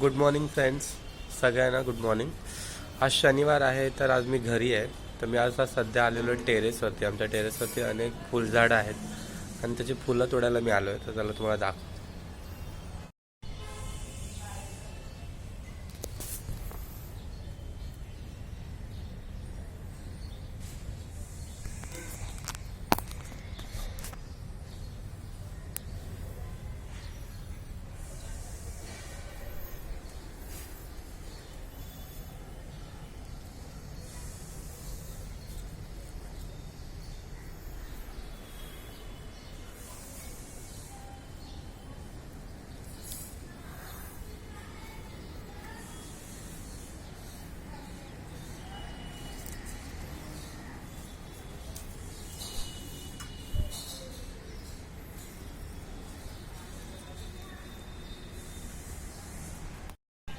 Good morning friends सगळ्यांना good morning आज शनिवार आहे तर आज मी घरी आहे. तर मी आज आज सध्या आलेलो आहे टेरेसवरती आमच्या टेरेसवरती अनेक फुलझाडं आहेत. आणि त्याची फुलं तोडायला मी आलो आहे तर त्याला तुम्हाला दाखव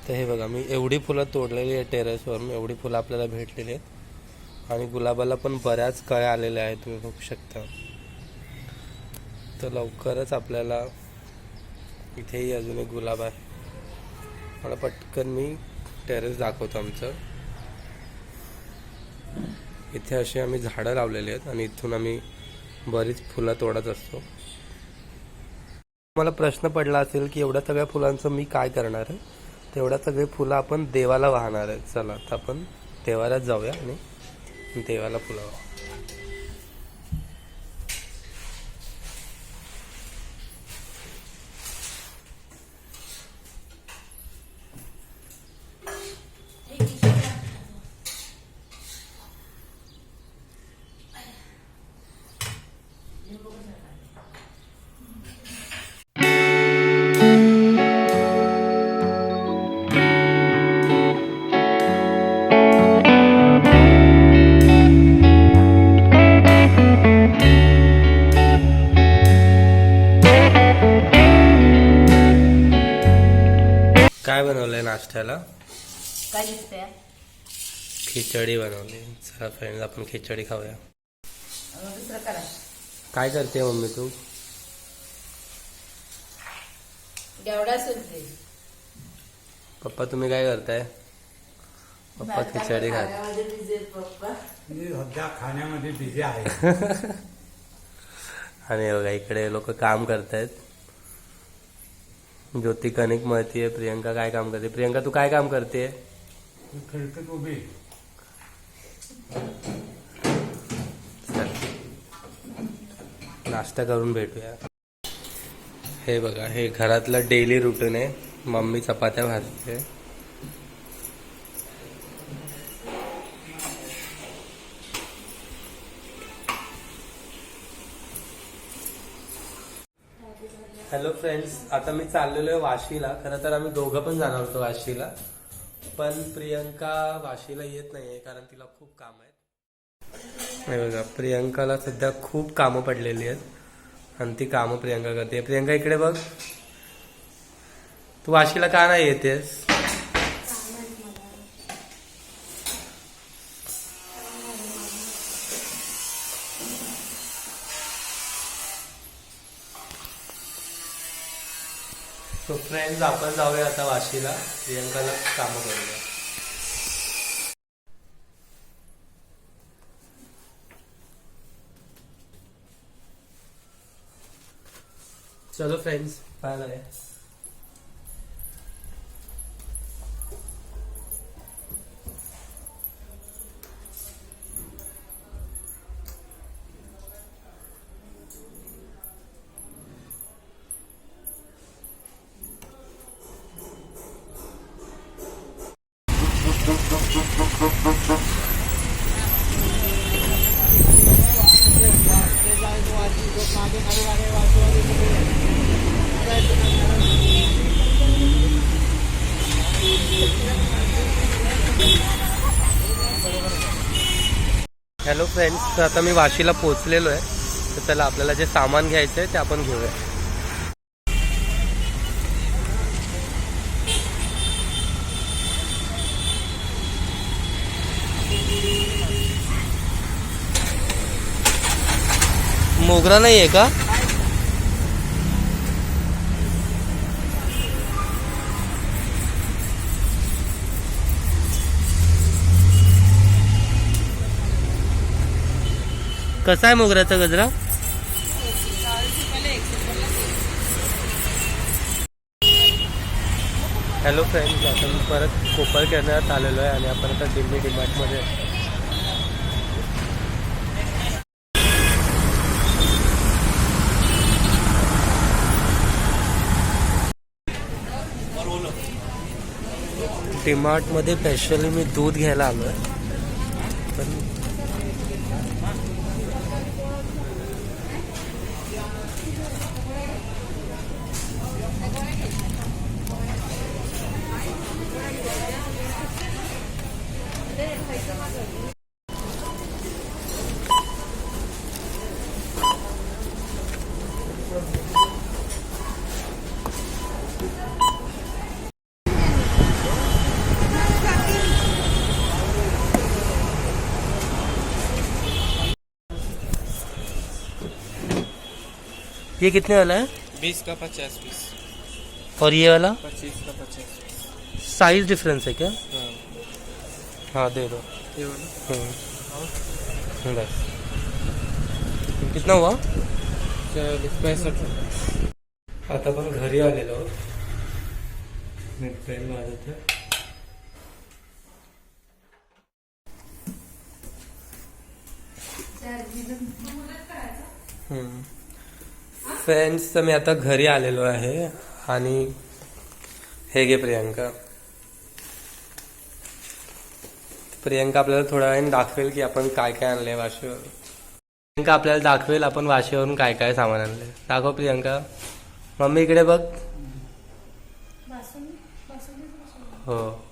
तर हे बघा मी एवढी फुलं तोडलेली आहे टेरेसवरून एवढी फुलं आपल्याला भेटलेली आहेत. आणि गुलाबाला पण बऱ्याच कळ्या आलेल्या आहेत तुम्ही बघू शकता. तर लवकरच आपल्याला इथेही अजून एक गुलाब आहे. मला पटकन मी टेरेस दाखवतो आमचं. इथे अशी आम्ही झाडं लावलेली आहेत आणि इथून आम्ही बरीच फुलं तोडत असतो. मला प्रश्न पडला असेल की एवढ्या सगळ्या फुलांचं मी काय करणार आहे? तेवढ्या सगळे फुलं आपण देवाला वाहणार आहे चला तर आपण देवाला जाऊया आणि देवाला फुलं वाहू. नाश्त्याला काय दिसतंय? खिचडी बनवली. चला फ्रेंड्स आपण खिचडी खाऊया. दुसरं करा. काय करते मम्मी तू? गेवडा सुलते पप्पा तुम्ही काय करताय? पप्पा खिचडी खात. पप्पा. मी सध्या खाण्यामध्ये बिझी आहे. आणि बघा इकडे लोक काम करतायत. ज्योती कणिक मळतीये प्रियंका काय काम करते? प्रियंका तू काय काम करते? नाश्ता करून भेटूया. हे बघा हे घरातलं डेली रुटीन आहे. मम्मी चपात्या भाजते. हॅलो फ्रेंड्स आता मी चाललेलो आहे वाशीला. खरं तर आम्ही दोघं पण जाणार होतो वाशीला. पण प्रियंका वाशीला येत नाहीये कारण तिला खूप काम आहेत. नाही बघा प्रियंकाला सध्या खूप कामं पडलेली आहेत. आणि ती कामं प्रियंका करते. प्रियंका इकडे बघ. तू वाशीला का नाही येतेस? सो फ्रेंड्स आपण जाऊया आता वाशीला. प्रियंकाला कामं करूया. चलो friends bye bye hello friends तर आता मी वाशीला पोहोचलेलो आहे. तर त्याला आपल्याला जे सामान घ्यायचं आहे ते आपण घेऊया. मोगरा नाही आहे का? कसा आहे मोगऱ्याचा गजरा? हॅलो फ्रेंड्स आपण परत कोपर कॅनरात आलेलो आहे आणि आपण आता दिल्ली डिमार्टमध्ये डीमार्टमध्ये स्पेशली मी दूध घ्यायला आलो आहे पण ये कितने वाला है? बीस का पचास पीस। और ये वाला? पच्चीस का पचास साइज़ डिफरेंस है क्या? हाँ। हाँ दे दो। ये वाला? हम्म. बस। कितना हुआ? पैंसठ। आता पण घरी आलेलो मी ट्रेन वाजत आहे फ्रेंड्स तर मी आता घरी आलेलो आहे आणि हे घे प्रियांका. प्रियांका आपल्याला थोड्या वेळाने दाखवेल की आपण काय काय आणलंय वाशीवरून. प्रियांका आपल्याला दाखवेल आपण वाशीवरून काय काय सामान आणलंय. दाखव प्रियांका. मम्मी इकडे बघ. हो.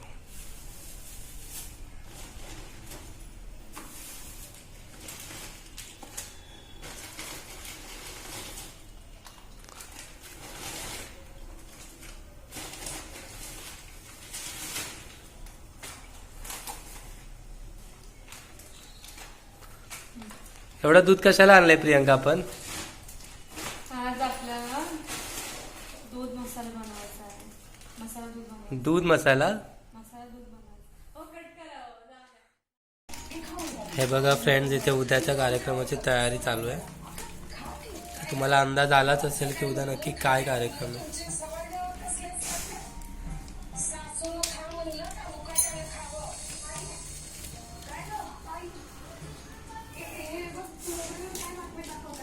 एवढं दूध कशाला आणलंय प्रियांका आपण? आज आपल्याला दूध मसाला बनवायचा आहे. मसाला दूध बनवायचा. दूध मसाला? मसाला दूध बनवायचा. ओ कट करा ओ, जाऊ द्या. हे बघा फ्रेंड्स इथे उद्याच्या कार्यक्रमाची तयारी चालू आहे. तुम्हाला अंदाज आलाच असेल की उद्या नक्की काय कार्यक्रम आहे. coisa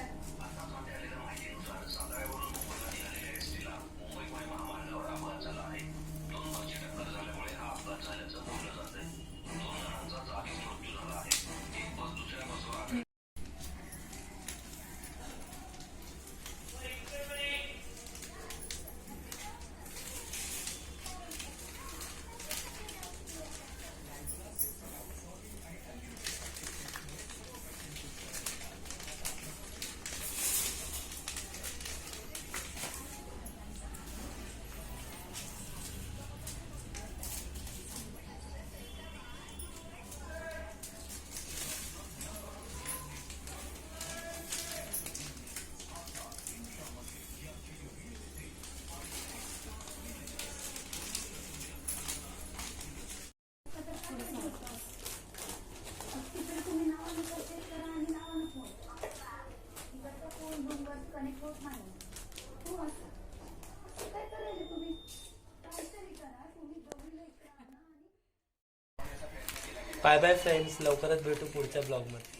बाय बाय फ्रेंड्स लवकरच भेटू पुढच्या ब्लॉगमध्ये